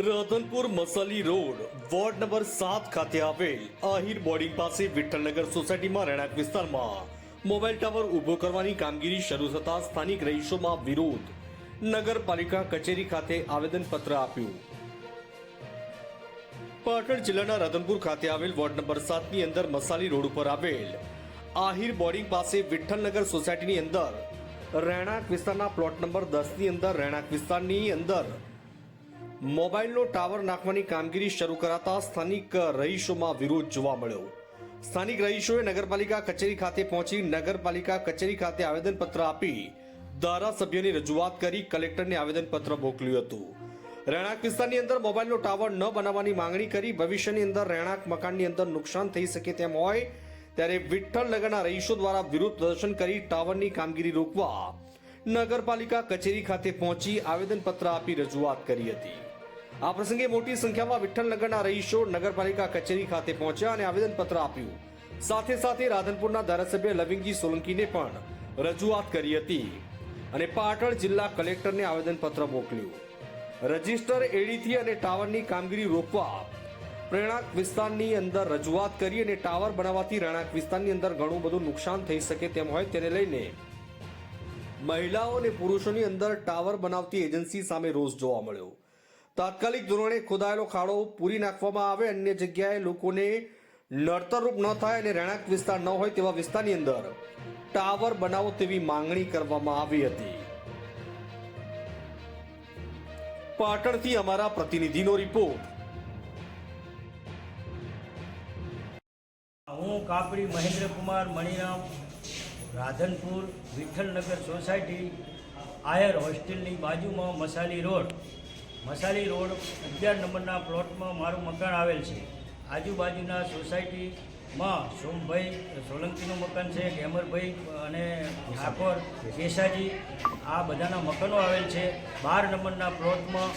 Radhanpur Masali road, ward number સાત ખાતે આવેલ આહિર બોર્ડિંગ પાસે વિઠ્ઠલનગર સોસાયટીમાં રહેણાંક વિસ્તારમાં. મોબાઈલ ટાવર ઊભો કરવાની કામગીરી શરૂ થતાં સ્થાનિક રહીશોમાં વિરોધ. નગરપાલિકા કચેરી ખાતે આવેદનપત્ર આપ્યું. પાટણ જિલ્લાના રાધનપુર ખાતે આવેલ વોર્ડ નંબર સાતની અંદર મસાલી રોડ ઉપર આવેલ આહિર બોર્ડિંગ પાસે વિઠ્ઠલનગર સોસાયટીની અંદર રહેણાંક વિસ્તારના પ્લોટ નંબર દસની અંદર રહેણાંક વિસ્તારની અંદર મોબાઈલનો ટાવર નાખવાની કામગીરી શરૂ કરાતા સ્થાનિક રહીશોમાં વિરોધ જોવા મળ્યો. સ્થાનિક રહીશોએ નગરપાલિકા કચેરી ખાતે પહોંચી નગરપાલિકા કચેરી ખાતે આવેદનપત્ર આપી ધારાસભ્યની રજૂઆત કરી કલેક્ટરને આવેદનપત્ર મોકલ્યું હતું. રહેણાંક વિસ્તારની અંદર મોબાઈલનો ટાવર ન બનાવવાની માંગણી કરી ભવિષ્યની અંદર રહેણાંક મકાનની અંદર નુકસાન થઈ શકે તેમ હોય ત્યારે વિઠ્ઠલનગરના રહીશો દ્વારા વિરોધ પ્રદર્શન કરી ટાવરની કામગીરી રોકવા નગરપાલિકા કચેરી ખાતે પહોંચી આવેદનપત્ર આપી રજૂઆત કરી હતી. આ પ્રસંગે મોટી સંખ્યામાં વિઠ્ઠલનગરના રહીશો નગરપાલિકા કચેરી ખાતે પહોંચ્યા અને આવેદનપત્ર આપ્યું. સાથે સાથે રાધનપુરના ધારાસભ્ય લવિંગી સોલંકીને પણ રજૂઆત કરી હતી અને પાટણ જિલ્લા કલેક્ટરને આવેદનપત્ર મોકલ્યું. રજિસ્ટર એડીથી અને ટાવરની કામગીરી રોકવા રહેણાંક વિસ્તારની અંદર રજૂઆત કરી અને ટાવર બનાવવાથી રહેણાંક વિસ્તારની અંદર ઘણું બધું નુકસાન થઈ શકે તેમ હોય તેને લઈને મહિલાઓ અને પુરુષોની અંદર ટાવર બનાવતી એજન્સી સામે રોષ જોવા મળ્યો. તાત્કાલિક ધોરણે ખોદાયેલો ખાડો પૂરી નાખવામાં આવે અન્ય જગ્યાએ લોકોને નડતરરૂપ ન થાય અને રહેણાંક વિસ્તાર ન હોય તેવા વિસ્તારની અંદર ટાવર બનાવો તેવી માંગણી કરવામાં આવી હતી. પાટણથી અમારા પ્રતિનિધિનો રિપોર્ટ. હું કાપડી મહેન્દ્રકુમાર મણિરામ, રાધનપુર વિઠ્ઠલનગર સોસાયટી, આયર હોસ્ટેલની બાજુમાં મસાલી રોડ. મસાલી રોડ અગિયાર નંબરના પ્લોટમાં મારું મકાન આવેલ છે. આજુબાજુના સોસાયટીમાં સોમભાઈ સોલંકીનું મકાન છે ગેમરભાઈ અને ઠાકોર કેસાજી, આ બધાના મકાનો આવેલ છે. બાર નંબરના પ્લોટમાં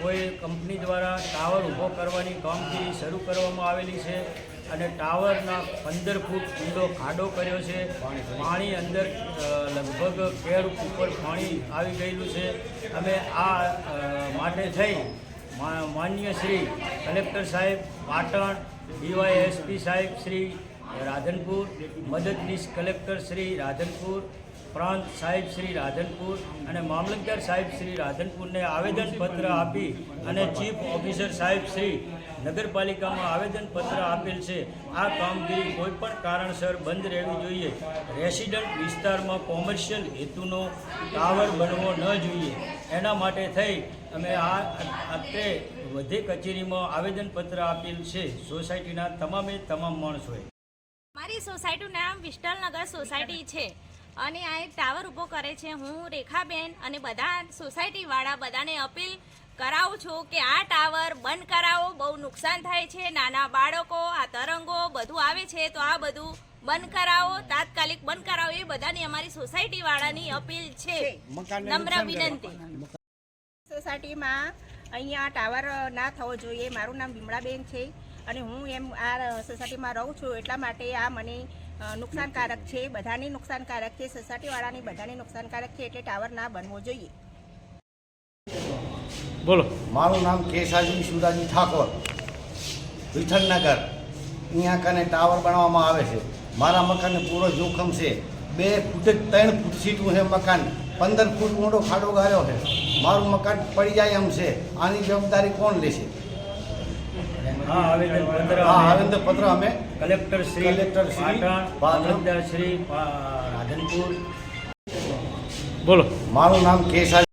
કોઈ કંપની દ્વારા ટાવર ઊભો કરવાની કામગીરી શરૂ કરવામાં આવેલી છે. અને ટાવરના પંદર ફૂટ ઊંડો ખાડો કર્યો છે. પાણી અંદર લગભગ કેર ઉપર પાણી આવી ગયેલું છે. અમે આ માટે થઈ માન્ય શ્રી કલેક્ટર સાહેબ, પાટણ ડીવાયએસપી સાહેબ, શ્રી રાધનપુર, મદદનીશ કલેક્ટર શ્રી રાધનપુર પ્રાંત સાહેબ શ્રી રાધનપુર અને મામલતદાર સાહેબ શ્રી રાધનપુરને આવેદનપત્ર આપી અને ચીફ ઓફિસર સાહેબ શ્રી નગરપાલિકામાં આવેદનપત્ર આપેલ છે. આ કામગીરી કોઈપણ કારણસર બંધ રહેવી જોઈએ. રેસિડન્ટ વિસ્તારમાં કોમર્શિયલ હેતુનો ટાવર બનવો ન જોઈએ. એના માટે થઈ અમે આ અત્રે વધે કચેરીમાં આવેદનપત્ર આપેલ છે. સોસાયટીના તમામે તમામ માણસોએ. મારી સોસાયટીનું નામ વિસ્ટલનગર સોસાયટી છે. અને આ એક ટાવર ઊભો કરે છે. હું રેખાબેન અને બધા સોસાયટીવાળા બધાને અપીલ કરાવું છું કે આ ટાવર બંધ કરાવો. બહુ નુકસાન થાય છે. નાના બાળકો આ તરંગો બધું આવે છે. તો આ બધું બંધ કરાવો. તાત્કાલિક બંધ કરાવો. એ બધાની અમારી સોસાયટીવાળાની અપીલ છે. નમ્ર વિનંતી. સોસાયટીમાં અહીંયા ટાવર ના થવો જોઈએ. મારું નામ વિમળાબેન છે અને હું એમ આ સોસાયટીમાં રહું છું એટલા માટે આ મને નુકસાનકારક છે. બધાને નુકસાનકારક છે. સોસાયટીવાળાની બધાને નુકસાનકારક છે એટલે ટાવર ના બનવો જોઈએ. બોલો. મારું નામ કેશાજી સુદાજી ઠાકોર. વિઠ્ઠલનગર. અહીંયા કને ટાવર બનાવવામાં આવે છે. મારા મકાનને પૂરો જોખમ છે. બે ફૂટ ત્રણ ફૂટ સીટું છે મકાન. પંદર ફૂટ મોટો ખાડો ગાળ્યો છે. મારું મકાન પડી જાય એમ છે. આની જવાબદારી કોણ લેશે? હા આવેદનપત્ર આ અમે કલેક્ટર શ્રી કલેક્ટર શ્રી પાટણ. શ્રી રાધનપુર. બોલો. મારું નામ કેશાજી